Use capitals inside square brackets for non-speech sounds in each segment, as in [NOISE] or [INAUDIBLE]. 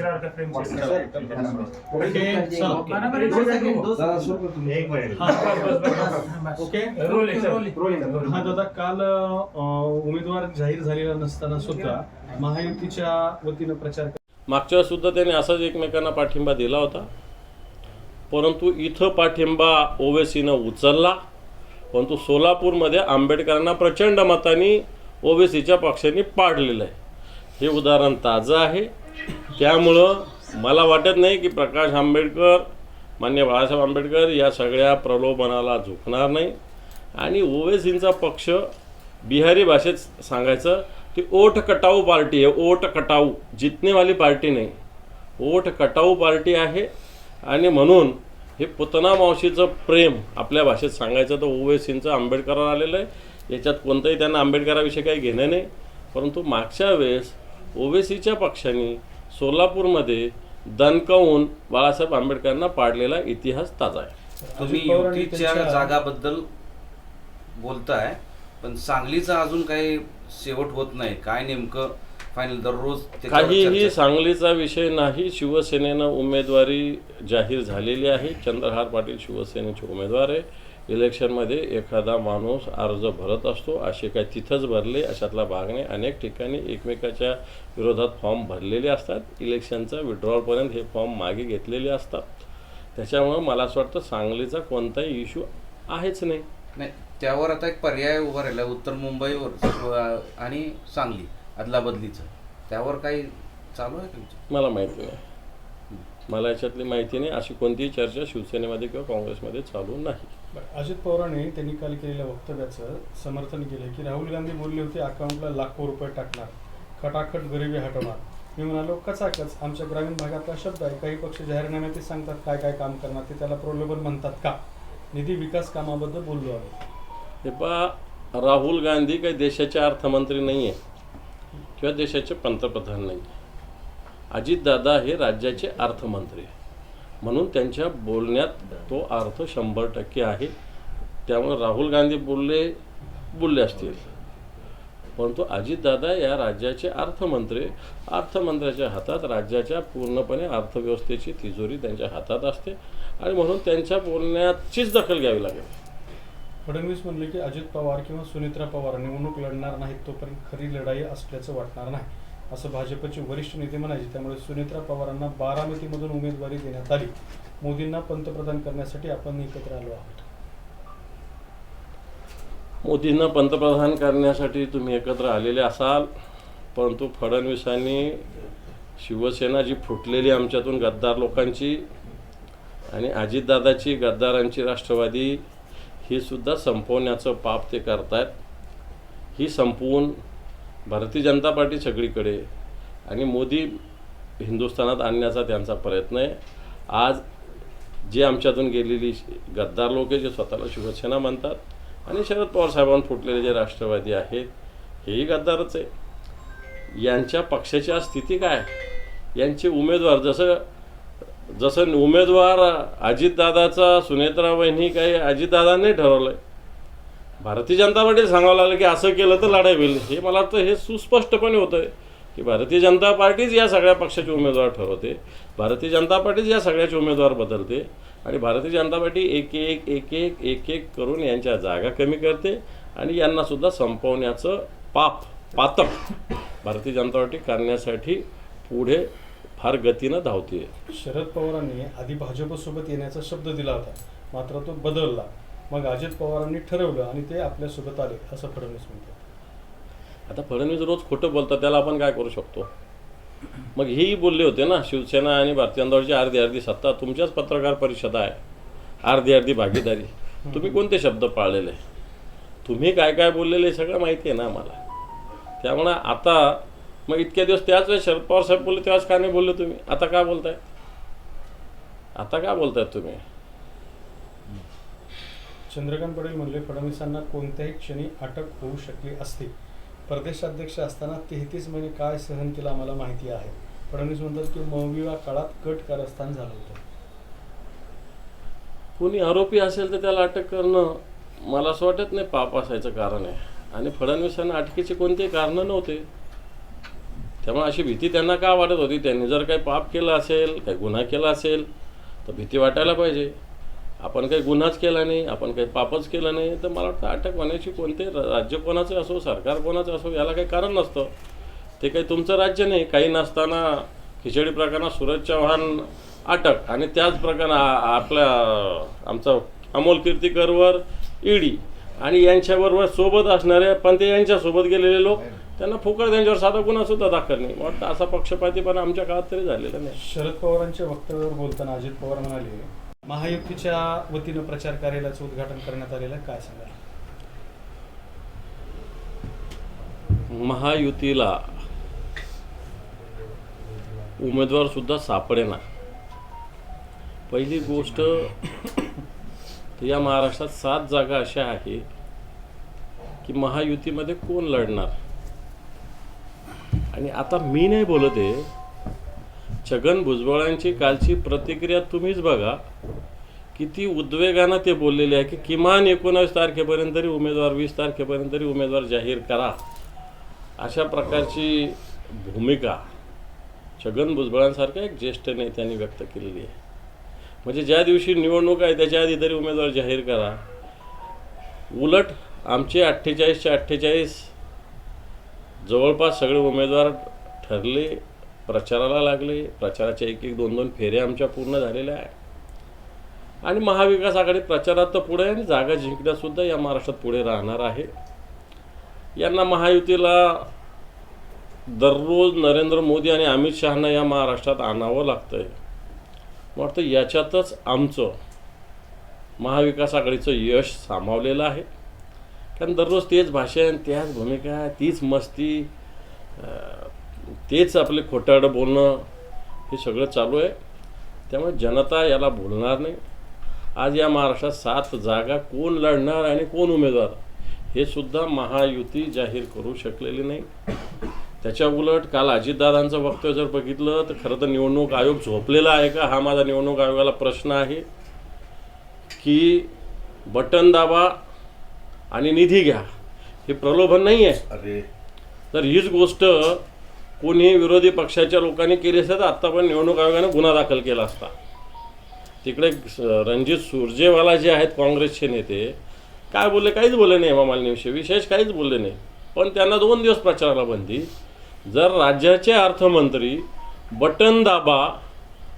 दूसरा अर्थ frame okay चला. एक मिनिट. ओके? रोल आहे, सर. हा दादा काल उमेदवार जाहीर झालेला नसताना सुद्धा महायुतीच्या वतीनं प्रचार मागच्या वेळेस सुद्धा त्यांनी असाच एकमेकांना पाठिंबा दिला होता. परंतु इथं पाठिंबा ओवेसीनं उचलला. परंतु सोलापूरमध्ये आंबेडकरांना प्रचंड मतांनी ओवेसीच्या पक्षाने पाडलेलं आहे. हे उदाहरण ताजं आहे. त्यामुळं मला वाटत नाही की प्रकाश आंबेडकर मान्य बाळासाहेब आंबेडकर या सगळ्या प्रलोभनाला झुकणार नाही. आणि ओवेसींचा पक्ष बिहारी भाषेत सांगायचं ती ओठ कटाऊ पार्टी आहे ओठ कटाऊ. जितनेवाली पार्टी नाही ओठ कटाऊ पार्टी आहे. आणि म्हणून हे पुतना मावशीचं प्रेम आपल्या भाषेत सांगायचं तर ओवेसींचं आंबेडकरावर आलेलं आहे. याच्यात कोणतंही त्यांना आंबेडकराविषयी काही घेणं नाही. परंतु मागच्या वेळेस ओवेसीच्या पक्षाने सोलापूरमध्ये दणकावून बाळासाहेब आंबेडकरांना पाडलेला इतिहास ताजा आहे. तुम्ही युतीच्या जागाबद्दल बोलताय पण सांगलीचा अजून काही शेवट होत नाही. काय नेमकं फायनल दररोज काहीही. सांगलीचा विषय नाही. शिवसेनेनं उमेदवारी जाहीर झालेली आहे. चंद्रहार पाटील शिवसेनेचे उमेदवार आहे. इलेक्शनमध्ये एखादा माणूस अर्ज भरत असतो असे काय तिथंच भरले अशातला भाग नाही अनेक ठिकाणी एकमेकाच्या विरोधात फॉर्म भरलेले असतात. इलेक्शनचा विड्रॉलपर्यंत हे फॉर्म मागे घेतलेले असतात. त्याच्यामुळं मला असं वाटतं सांगलीचा कोणताही इश्यू आहेच नाही. नाही त्यावर आता एक पर्याय उभा राहिला उत्तर मुंबईवर आणि सांगली अदला बदलीचं त्यावर काही चालू आहे तुमचं मला माहिती नाही. मला याच्यातली माहिती नाही. अशी कोणतीही चर्चा शिवसेनेमध्ये किंवा काँग्रेसमध्ये चालू नाही. अजित पवारांनी त्यांनी काल केलेल्या वक्तव्याचं समर्थन केलं की राहुल गांधी बोलले होते अकाउंटला लाखो रुपये टाकणार. खटाखट गरिबी हटवणार. मी म्हणालो कचाकच. आमच्या ग्रामीण भागातला शब्द आहे. काही पक्ष जाहीरनाम्यात ते सांगतात काय काय काम करणार? ते त्याला प्रलोभन म्हणतात का? निधी विकास कामाबद्दल बोललो आम्ही हे पहा राहुल गांधी काही देशाचे अर्थमंत्री नाही आहे किंवा देशाचे पंतप्रधान नाही अजितदादा हे राज्याचे अर्थमंत्री म्हणून त्यांच्या बोलण्यात तो अर्थ शंभर टक्के आहे. त्यामुळे राहुल गांधी बोलले बोलले असतील. परंतु अजितदादा या राज्याचे अर्थमंत्री अर्थमंत्र्याच्या हातात राज्याच्या पूर्णपणे अर्थव्यवस्थेची तिजोरी त्यांच्या हातात असते आणि म्हणून त्यांच्या बोलण्याचीच दखल घ्यावी लागेल. फडणवीस म्हणले की अजित पवार किंवा सुनित्रा पवार निवडणूक लढणार नाहीत तोपर्यंत खरी लढाई असल्याचं वाटणार नाही. असं भाजपचे वरिष्ठ नेते म्हणायचे. त्यामुळे सुनेत्रा पवारांना बारामतीमधून उमेदवारी देण्यात आली. मोदींना पंतप्रधान करण्यासाठी आपण एकत्र आलो आहोत. मोदींना पंतप्रधान करण्यासाठी तुम्ही एकत्र आलेले असाल परंतु फडणवीसांनी शिवसेना जी फुटलेली आमच्यातून गद्दार लोकांची आणि अजितदादाची गद्दारांची राष्ट्रवादी ही सुद्धा संपवण्याचं पाप ते करतायत. ही संपवून भारतीय जनता पार्टी सगळीकडे आणि मोदी हिंदुस्थानात आणण्याचा त्यांचा प्रयत्न आहे. आज जे आमच्यातून गेलेली गद्दार लोक जे स्वतःला शिवसेना म्हणतात आणि शरद पवार साहेबांना फुटलेले जे राष्ट्रवादी आहेत हेही गद्दारच आहे. यांच्या पक्षाची आज स्थिती काय? यांचे उमेदवार जसं जसं उमेदवार अजितदादाचा सुनेत्रा वहिनी काही अजितदादांनी ठरवलं आहे भारतीय जनता पार्टीला सांगावं लागलं की असं केलं तर लढाई होईल. हे मला वाटतं हे सुस्पष्टपणे होतं आहे की भारतीय जनता पार्टीच या सगळ्या पक्षाचे उमेदवार ठरवते भारतीय जनता पार्टीच या सगळ्याचे उमेदवार बदलते आणि भारतीय जनता पार्टी एक एक एक एक एक एक करून यांच्या जागा कमी करते आणि यांनासुद्धा संपवण्याचं पाप पातक भारतीय जनता पार्टी करण्यासाठी पुढे फार गतीनं धावते शरद पवारांनी आधी भाजपसोबत येण्याचा शब्द दिला होता मात्र तो बदलला. मग अजित पवारांनी ठरवलं आणि ते आपल्यासोबत आले असं फडणवीस म्हणतात. आता फडणवीस रोज खोटं बोलतात त्याला आपण काय करू शकतो? मग हेही बोलले होते ना शिवसेना आणि भारतीय जनता अर्धी अर्धी सत्ता तुमच्याच पत्रकार परिषद आहे. अर्धी अर्धी भागीदारी. तुम्ही कोणते शब्द पाळलेले? तुम्ही काय काय बोललेले सगळं माहिती आहे ना आम्हाला. त्यामुळं आता मग इतक्या दिवस त्याच वेळेस शरद पवार साहेब बोलले त्याच का नाही बोलले तुम्ही. आता का बोलताय? आता का बोलतायत तुम्ही? चंद्रकांत पाटील म्हणले फडणवीसांना कोणत्याही क्षणी अटक होऊ शकली असती. प्रदेशाध्यक्ष असताना तेहतीस महिने काय सहन केलं आम्हाला माहिती आहे. फडणवीस म्हणतात की मौविवा काळात कट कारस्थान झालं होतं. कोणी आरोपी असेल तर त्याला अटक करणं मला असं वाटत नाही पाप असायचं कारण आहे. आणि फडणवीसांना अटकेचे कोणतेही कारणं नव्हते. त्यामुळे अशी भीती त्यांना का वाटत होती? त्यांनी जर काही पाप केलं असेल काही गुन्हा केला असेल तर भीती वाटायला पाहिजे. आपण काही गुन्हाच केला नाही आपण काही पापच केलं नाही तर मला वाटतं अटक होण्याची कोणते राज्य कोणाचं असो सरकार कोणाचं असो याला काही कारण नसतं. ते काही तुमचं राज्य नाही काही नसताना खिचडी प्रकरणात सूरज चव्हाण अटक आणि त्याच प्रकरण आपल्या आमचा अमोल कीर्तीकरवर ईडी आणि यांच्याबरोबर सोबत असणारे पण ते यांच्यासोबत गेलेले लोक त्यांना फुकट त्यांच्यावर साधा गुन्हा सुद्धा दाखल नाही. वाटतं असा पक्षपातीपणा आमच्या काळात तरी झालेला नाही. शरद पवारांच्या वक्तव्यावर बोलताना अजित पवार म्हणाले महायुतीच्या वतीनं प्रचार कार्यालयाचं उद्घाटन करण्यात आलेलं आहे. काय सांगा महायुतीला उमेदवार सुद्धा सापडेना. पहिली गोष्ट या महाराष्ट्रात सात जागा अशा आहे की महायुतीमध्ये कोण लढणार? आणि आता मी नाही बोलत आहे छगन भुजबळांची कालची प्रतिक्रिया तुम्हीच बघा. किती उद्वेगानं ते बोललेले आहे की किमान एकोणावीस तारखेपर्यंत तरी उमेदवार वीस तारखेपर्यंत तरी उमेदवार जाहीर करा. अशा प्रकारची भूमिका छगन भुजबळांसारख्या एक ज्येष्ठ नेत्यांनी व्यक्त केलेली आहे. म्हणजे ज्या दिवशी निवडणूक आहे त्याच्या आधी तरी उमेदवार जाहीर करा. उलट आमचे अठ्ठेचाळीसचे अठ्ठेचाळीस जवळपास सगळे उमेदवार ठरले प्रचाराला लागले. प्रचाराच्या एक एक दोन दोन फेऱ्या आमच्या पूर्ण झालेल्या आहे आणि महाविकास आघाडी प्रचारात तर पुढे आणि जागा जिंकण्यातसुद्धा या महाराष्ट्रात पुढे राहणार आहे. यांना महायुतीला दररोज नरेंद्र मोदी आणि अमित शहाना या महाराष्ट्रात आणावं लागतं आहे वाटतं याच्यातच आमचं महाविकास आघाडीचं यश सामावलेलं आहे. कारण दररोज तेच भाषण त्याच भूमिका तीच मस्ती तेच आपले खोटारडं बोलणं हे सगळं चालू आहे. त्यामुळे जनता याला भुलणार नाही. आज या महाराष्ट्रात सात जागा कोण लढणार आणि कोण उमेदवार हे सुद्धा महायुती जाहीर करू शकलेली नाही. त्याच्या उलट काल अजितदादांचं वक्तव्य जर बघितलं तर खरं तर निवडणूक आयोग झोपलेला आहे का? हा माझा निवडणूक आयोगाला प्रश्न आहे की बटन दाबा आणि निधी घ्या. हे प्रलोभन नाही आहे अरे. तर हीच गोष्ट कोणी विरोधी पक्षाच्या लोकांनी केली असते तर आत्ता पण निवडणूक आयोगाने गुन्हा दाखल केला असता. तिकडे स- रणजित सुरजेवाला जे आहेत काँग्रेसचे नेते काय बोलले काहीच बोलले नाही हेमा मालिनीविषयी विशेष काहीच बोलले नाही. पण त्यांना दोन दिवस प्रचाराला बंदी. जर राज्याचे अर्थमंत्री बटन दाबा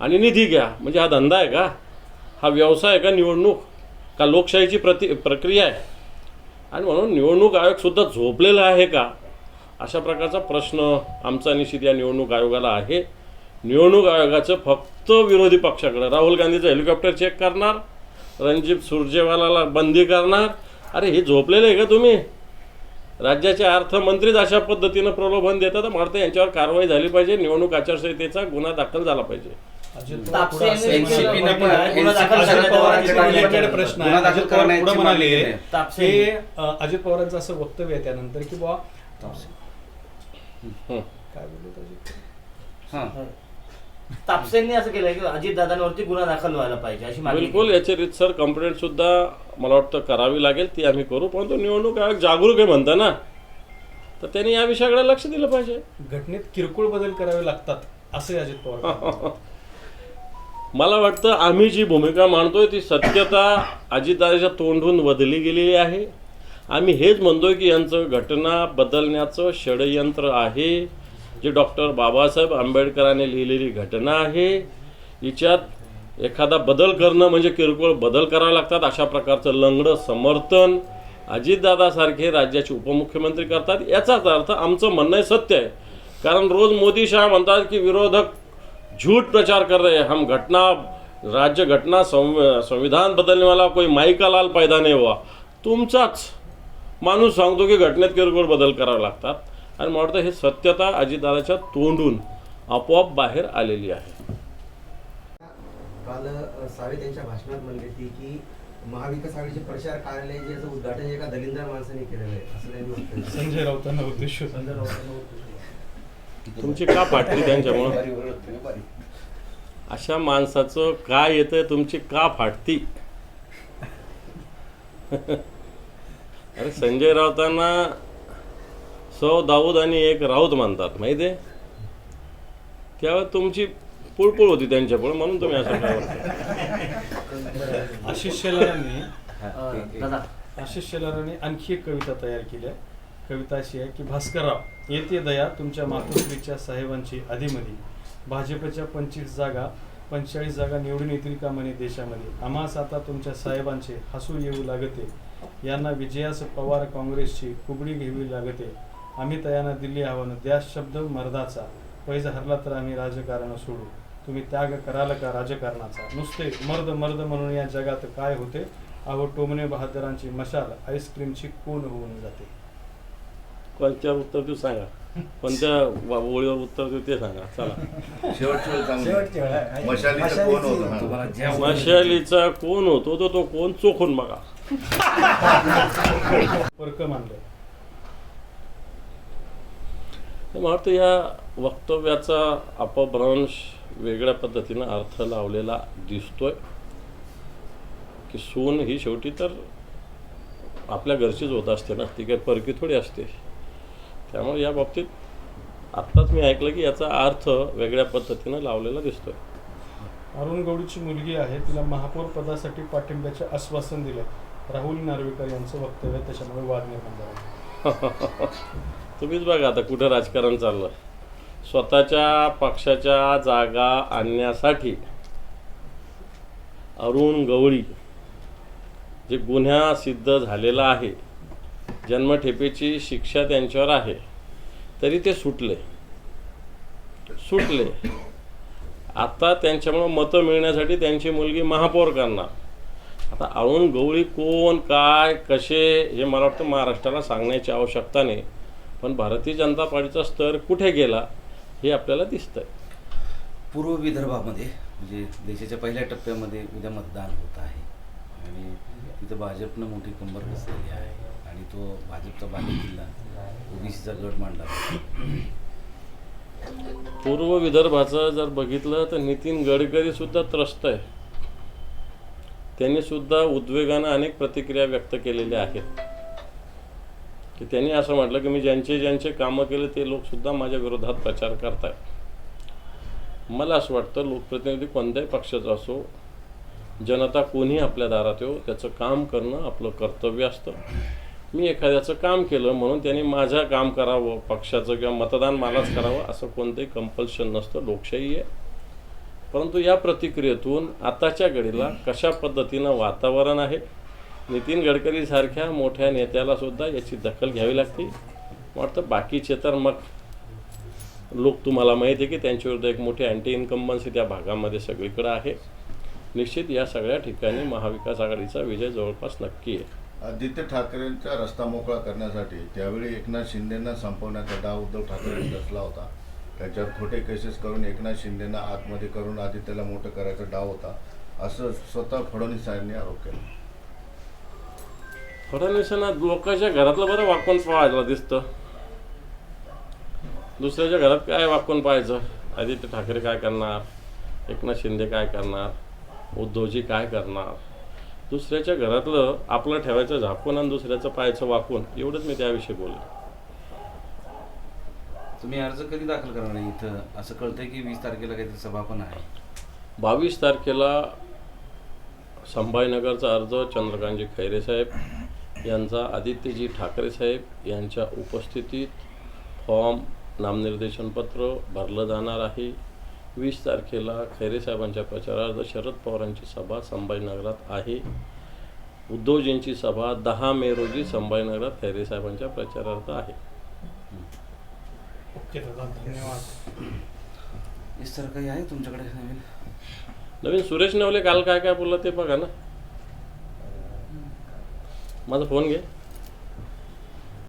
आणि निधी घ्या म्हणजे हा धंदा आहे का? हा व्यवसाय आहे का निवडणूक? का लोकशाहीची प्रति प्रक्रिया आहे? आणि म्हणून निवडणूक आयोगसुद्धा झोपलेला आहे का? अशा प्रकारचा प्रश्न आमचा निश्चित या निवडणूक आयोगाला आहे. निवडणूक आयोगाचं फक्त विरोधी पक्षाकडे राहुल गांधीचं हेलिकॉप्टर चेक करणार रणजित सुरजेवालाला बंदी करणार. अरे हे झोपलेले आहे का तुम्ही? राज्याचे अर्थमंत्रीच अशा पद्धतीनं प्रलोभन देतात तर मला यांच्यावर कारवाई झाली पाहिजे. निवडणूक आचारसंहितेचा गुन्हा दाखल झाला पाहिजे. प्रश्न म्हणाले अजित पवारांचं असं वक्तव्य आहे त्यानंतर की हं. काय बोलले अजित हां. तापसेंनी असं केलंय की अजितदादांवरती गुन्हा दाखल व्हायला पाहिजे अशी मागणी बिलकुल याची रितसर कंप्लेंट सुद्धा मला वाटतं करावी लागेल ती आम्ही करू परंतु निवडणूक आयोग जागरूक आहे म्हणता ना. तर त्यांनी या विषयाकडे लक्ष दिलं पाहिजे. घटनेत किरकोळ बदल करावे लागतात असे अजित पवार. [LAUGHS] मला वाटतं आम्ही जी भूमिका मांडतोय ती सत्यता अजितदादाच्या तोंडून बदलली गेलेली आहे. आम्ही हेच म्हणतो की यांचं घटना बदलण्याचं षडयंत्र आहे. जे डॉक्टर बाबासाहेब आंबेडकरांनी लिहिलेली घटना आहे. हिच्यात एखादा बदल करणं म्हणजे किरकोळ बदल करावे लागतात अशा प्रकारचं लंगडं समर्थन अजितदादासारखे राज्याचे उपमुख्यमंत्री करतात याचाच अर्थ आमचं म्हणणं सत्य आहे. कारण रोज मोदी शाह म्हणतात की विरोधक झूठ प्रचार कर रहे हम घटना राज्य घटना संविधान बदलने वाला कोई माई का लाल पैदा नाही हुआ. तुमचाच माणूस सांगतो की घटनेत किरकोळ बदल करावे लागतात. आणि मला वाटतं हे सत्यता अजितदादाच्या तोंडून आपोआप बाहेर आलेली आहे. काल सावे त्यांच्या भाषणात म्हणले ती की महाविकास आघाडीचे प्रचार कार्यालय जे याचं उद्घाटन एका दलिंदर माणसाने केलेलं आहे असं त्यांनी. संजय राऊतांना उद्देश तुमची का फाटली त्यांच्यामुळं. अशा माणसाचं काय येतंय तुमची का फाटती? [LAUGHS] अरे संजय राऊतांना सौ दाऊद आणि एक राऊत मानतात माहिती आहे त्यावेळेस तुमची पुळपुळ होती त्यांच्यापुढे म्हणून तुम्ही असं काय आशिष शेलारांनी हा, अं, ते- दादा. आशिष शेलारांनी आणखी एक कविता तयार केली आहे कविता अशी आहे की भास्करराव येते दया तुमच्या मातोश्रीच्या साहेबांची आधीमधी भाजपच्या पंचवीस जागा पंचेचाळीस जागा निवडून येतील का म्हणे देशामध्ये? आम्हास आता तुमच्या साहेबांचे हसू येऊ लागते. यांना विजयास पवार काँग्रेसची कुबडी घ्यावी लागते. आम्ही तयांना दिल्ली आव्हान द्या शब्द मर्दाचा. पैज हरला तर आम्ही राजकारण सोडू. तुम्ही त्याग कराल का राजकारणाचा? नुसते मर्द मर्द म्हणून या जगात काय होते? अहो टोमने बहादरांची मशाल आईस्क्रीमची कोण होऊन जाते? कोणत्यावर उत्तर तू सांगा? कोणत्या वा- ओळीवर उत्तर देऊ ते सांगा चला शेवटची वेळ चांगली. शेवटची वेळ आहे. मशालीचं कोण होतं हा? तुम्हाला ज्या मशालीचा कोण होतो तो तो कोण चोखून बघा पर्क मानलं तर मला वाटतं या वक्तव्याचा अपभ्रंश वेगळ्या पद्धतीनं अर्थ लावलेला दिसतोय की सून ही शेवटी तर आपल्या घरचीच होत असते ना ती काही परकी थोडी असते त्यामुळे या बाबतीत आत्ताच मी ऐकलं की याचा अर्थ वेगळ्या पद्धतीनं लावलेला दिसतोय. अरुण गौडीची मुलगी आहे तिला महापौर पदासाठी पाठिंब्याचे आश्वासन दिले. राहुल नार्वेकर यांचं वक्तव्य त्याच्यामुळे वाद निर्माण झाला. [LAUGHS] तुम्हीच बघा आता कुठं राजकारण चाललं. स्वतःच्या पक्षाच्या जागा आणण्यासाठी अरुण गवळी जे गुन्हा सिद्ध झालेला आहे जन्मठेपेची शिक्षा त्यांच्यावर आहे. तरी ते सुटले. सुटले. आता त्यांच्यामुळं मतं मिळण्यासाठी त्यांची मुलगी महापौर करणार आता आळून गवळी कोण काय कसे हे मला वाटतं महाराष्ट्राला सांगण्याची आवश्यकता नाही. पण भारतीय जनता पार्टीचा स्तर कुठे गेला हे आपल्याला दिसतंय. पूर्व विदर्भामध्ये म्हणजे देशाच्या पहिल्या टप्प्यामध्ये उद्या मतदान होत आहे. आणि तिथं भाजपनं मोठी कंबर बसलेली आहे. आणि तो भाजपचा बाले किल्ला ओबीसीचा गट मांडला. पूर्व विदर्भाचं जर बघितलं तर नितीन गडकरी सुद्धा त्रस्त आहे. त्यांनी सुद्धा उद्वेगानं अनेक प्रतिक्रिया व्यक्त केलेल्या आहेत. की त्यांनी असं म्हटलं की मी ज्यांचे ज्यांचे कामं केले ते लोक सुद्धा माझ्या विरोधात प्रचार करतायत मला असं वाटतं लोकप्रतिनिधी कोणत्याही पक्षाचा असो जनता कोणी आपल्या दारात येऊ त्याचं काम करणं आपलं कर्तव्य असतं. मी एखाद्याचं काम केलं म्हणून त्यांनी माझं काम करावं पक्षाचं किंवा मतदान मलाच करावं असं कोणतंही कंपल्शन नसतं लोकशाही आहे. परंतु या प्रतिक्रियेतून आताच्या घडीला कशा पद्धतीनं वातावरण आहे नितीन गडकरीसारख्या मोठ्या नेत्याला सुद्धा याची दखल घ्यावी लागते. वाटतं बाकीचे तर मग लोक तुम्हाला माहिती आहे की त्यांच्याविरुद्ध एक मोठी अँटी इन्कम्बन्सी त्या भागामध्ये सगळीकडे आहे. निश्चित या सगळ्या ठिकाणी महाविकास आघाडीचा विजय जवळपास नक्की आहे. आदित्य ठाकरेंचा रस्ता मोकळा करण्यासाठी त्यावेळी एकनाथ शिंदेना संपवण्याचा डाव उद्धव ठाकरे रचला होता. त्याच्यावर खोटे केसेस करून एकनाथ शिंदेना आतमध्ये करून आदित्यला मोठं करायचा डाव होता असं स्वतः फडणवीस साहेबांनी आरोप केला. फडणवीसांना लोकांच्या घरातलं बरं वाकून पाहायला दिसतं. दुसऱ्याच्या घरात काय वाकून पाहायचं? आदित्य ठाकरे काय करणार? एकनाथ शिंदे काय करणार? उद्धवजी काय करणार? दुसऱ्याच्या घरातलं आपलं ठेवायचं झाकून आणि दुसऱ्याचं पाहायचं वाकून एवढंच मी त्याविषयी बोललो. तुम्ही अर्ज कधी दाखल करणार आहे इथं? असं कळतंय की वीस तारखेला काहीतरी सभा पण आहे. बावीस तारखेला संभाजीनगरचा अर्ज चंद्रकांतजी खैरे साहेब यांचा आदित्यजी ठाकरे साहेब यांच्या उपस्थितीत फॉर्म नामनिर्देशनपत्र भरलं जाणार आहे. वीस तारखेला खैरे साहेबांच्या प्रचारार्थ शरद पवारांची सभा संभाजीनगरात आहे. उद्धवजींची सभा दहा मे रोजी संभाजीनगरात खैरे साहेबांच्या प्रचारार्थ आहे. ओके दादा धन्यवाद. इस तर काही आहे तुमच्याकडे नवीन? नवीन सुरेश नवले काल काय काय बोलला ते बघा ना. माझा फोन घे.